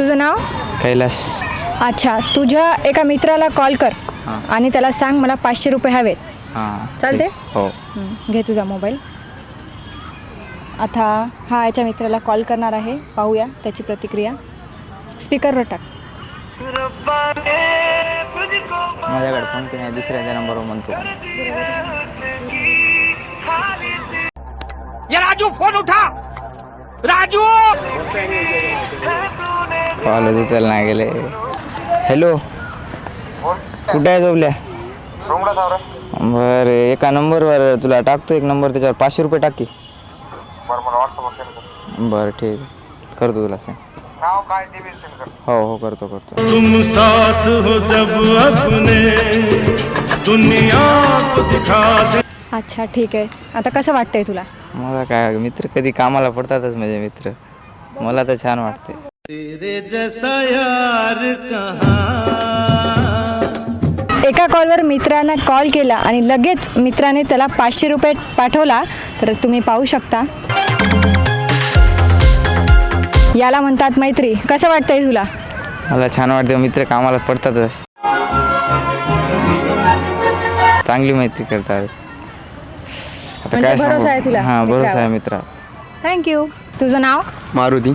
तुझं नाव? कैलास. अच्छा तुझ्या एका मित्राला कॉल कर. आणि त्याला सांग मला पाचशे रुपये हवेत. हां. चालते? हो. हं, घे तुझा मोबाईल. आता हा याच्या मित्राला कॉल करणार आहे. पाहूया त्याची प्रतिक्रिया. स्पीकरवर टाक. माझ्याकडे फोन पे नाही दुसऱ्याच्या नंबरवर म्हणतो. ये राजू फोन उठा. राजू! कॉल उचल नाही गेले. हॅलो कुठे आहे झोपल्या बरं एका नंबरवर तुला टाकतो एक नंबर त्याच्यावर पाचशे रुपये टाकी बरं मला व्हॉट्सअपवर सेंड कर. बरं ठीक आहे. करतो तुला कर हो हो करतो करतो. तुम साथ हो जब अपने दुनिया को दिखा दे. अच्छा ठीक आहे. आता कसं वाटतंय तुला? मला काय मित्र कधी कामाला पडतातच माझे मित्र. मला तर छान वाटते तेरे जैसा यार कहाँ? एका कॉलवर मित्रांना कॉल केला आणि लगेच मित्राने त्याला पाचशे रुपये पाठवला तर तुम्ही पाहू शकता. याला म्हणतात मैत्री. कसं वाटतंय तुला? मला छान वाटते मित्र कामाला पडतातच चांगली मैत्री करतात. आता म्हणजे काय भरोसा सांगू आहे तुला हां भरोसा आहे? मित्रा थँक्यू तुझं नाव? मारुती.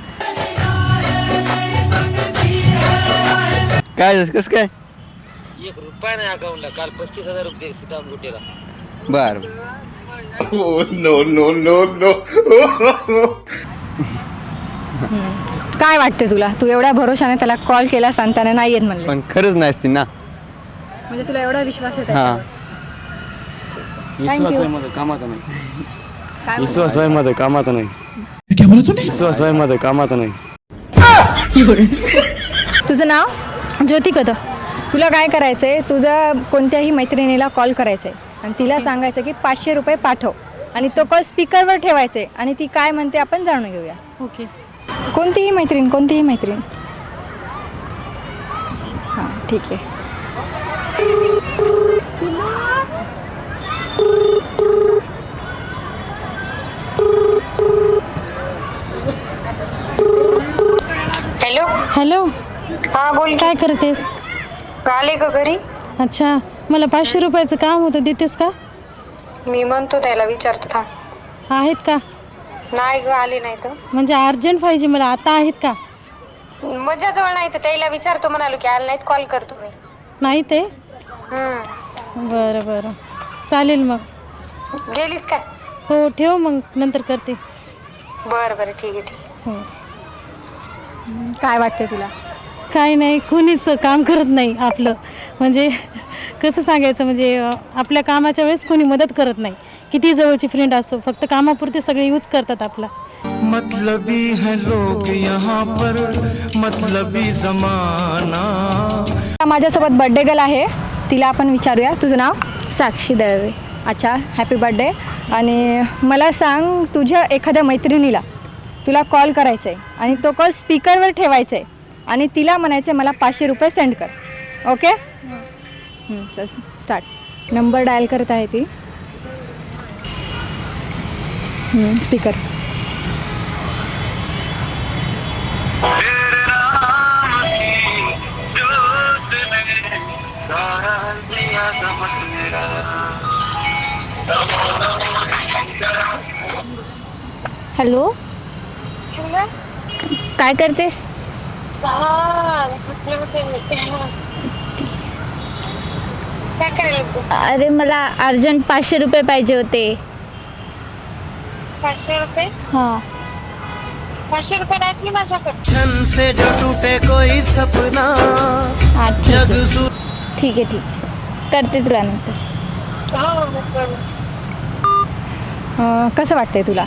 काय कसं काय? एक रुपया नाही अकाउंटला. काल पस्तीस हजार रुपये सीताराम गुटेला बर. No no no no. काय वाटते तुला? तू एवढ्या भरोशाने त्याला कॉल केला सांगताना नाही येत म्हणले. पण खरंच नाही असतील ना. म्हणजे तुला एवढा विश्वास आहे हा. Thank you. मध्ये कामाचा नाही. काय विश्वास आहे मध्ये कामाचा नाही. विश्वास आहे मध्ये कामाचा नाही. तुझं नाव? ज्योती कदम तुला काय करायचं आहे तुझ्या कोणत्याही मैत्रिणीला कॉल करायचं आहे आणि तिला सांगायचं की पाचशे रुपये पाठव. आणि तो कॉल स्पीकरवर ठेवायचा आहे आणि ती काय म्हणते आपण जाणून घेऊया. ओके. कोणतीही मैत्रीण कोणतीही मैत्रीण. हां ठीक आहे. हॅलो. हॅलो. हा बोल काय करतेस? आले का घरी? अच्छा मला पाचशे रुपयाचं काम होतं देतेस का? मी म्हणतो त्याला विचारतो थांब. आहेत का? नाही ग आले नाही तर म्हणजे अर्जंट पाहिजे मला आता आहेत का? माझ्याजवळ नाही तर त्याला विचारतो म्हणालो की आले नाहीत कॉल करतो मी. नाही ते? हम्म. बरं बरं. चालेल मग. गेलीस काय? हो ठेव मग नंतर करते. बरं बरं ठीक आहे ठीक आहे. हो. काय वाटते तुला? काय नाही कोणीच काम करत नाही आपलं. म्हणजे कसं सांगायचं म्हणजे आपल्या कामाच्या वेळेस कोणी मदत करत नाही. किती जवळची फ्रेंड असो फक्त कामापुरते सगळे यूज करतात आपला. मतलबी है लोग यहाँ पर मतलबी जमाना. माझ्यासोबत बड्डे गर्ल आहे. तिला आपण विचारूया. तुझं नाव? साक्षी दळवे. अच्छा हॅपी बड्डे आणि मला सांग तुझ्या एखाद्या मैत्रिणीला तुला कॉल करायचा आहे आणि तो कॉल स्पीकरवर ठेवायचा आहे आणि तिला म्हणायचं मला पाचशे रुपये सेंड कर. ओके हं, चल स्टार्ट नंबर डायल करत आहे ती. स्पीकर हॅलो काय करतेस? अरे मला अर्जंट पाचशे रुपये पाहिजे होते. पाचशे रुपये? हां. पाचशे रुपये नाहीत मी माझ्याकडे? छन से जो टूटे कोई सपना ठीक आहे. ठीक आहे करते तुला नंतर. हो हो, कसं वाटतंय तुला?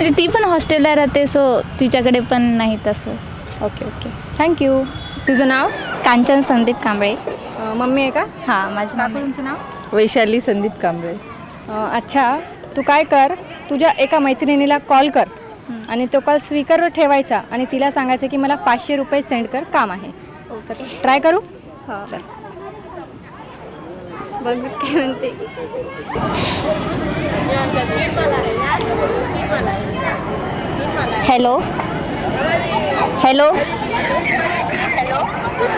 म्हणजे ती पण हॉस्टेलला राहते सो तिच्याकडे पण नाही तसं ओके ओके थँक्यू तुझं नाव? कांचन संदीप कांबळे. अ, मम्मी आहे का? हां माझी काकू मम्मी. तुमचं नाव? वैशाली संदीप कांबळे. अ, अच्छा. तू काय कर? तुझ्या एका मैत्रिणीला कॉल कर. आणि तो कॉल स्वीकारवर ठेवायचा. आणि तिला सांगायचं की मला पाचशे रुपये सेंड कर. काम आहे. तर ट्राय करू? हो. चल. बघ काय म्हणते. हॅलो. हॅलो.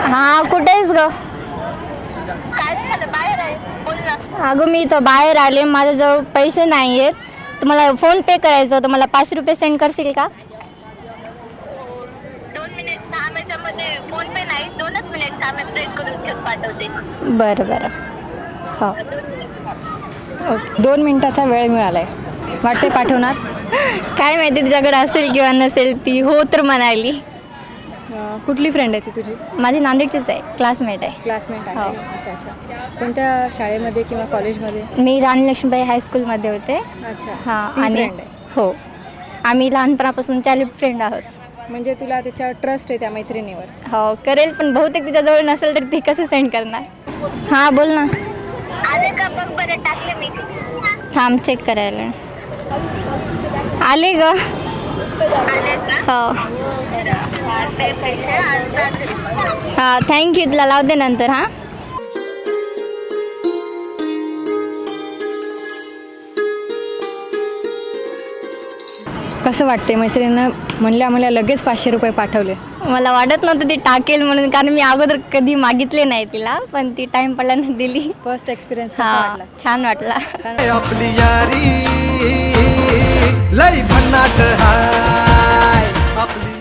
हां कुठे आहेस ग? अगं मी इथं बाहेर आले. माझ्याजवळ पैसे नाही आहेत तुम्हाला फोन पे करायचं होतं. मला पाचशे रुपये सेंड करशील का? बरं बरं. हो. दोन मिनिटाचा वेळ मिळाला आहे वाटते पाठवणार? काय माहिती तुझ्याकडे असेल किंवा नसेल ती हो तर म्हणाली. अ, कुठली फ्रेंड आहे ती तुझी? माझी नांदेडचीच आहे क्लासमेट आहे. क्लासमेट आहे. हो. अच्छा अच्छा. कोणत्या शाळेमध्ये किंवा कॉलेजमध्ये मी राणी लक्ष्मीबाई हायस्कूलमध्ये होते. अच्छा. हां ती आणि friend आहे. हो. आम्ही लहानपणापासून चालू फ्रेंड आहोत. म्हणजे तुला त्याच्यावर ट्रस्ट आहे त्या मैत्रिणीवर? हो करेल पण बहुतेक तिच्याजवळ नसेल तर ती कसं सेंड करणार? हां बोल ना. थांब चेक करायला. आले ग. हो. हां थँक्यू तुला लावते नंतर हां? कसं वाटते मैत्रिणीनं म्हणल्या म्हणल्या लगेच पाचशे रुपये पाठवले. मला वाटत नव्हतं ती टाकेल म्हणून कारण मी अगोदर कधी मागितले नाही तिला पण ती टाइम पडल्यानं दिली. फर्स्ट एक्सपिरियन्स हा छान वाटला. आपली यारी लई भन्नाट हाय. आपली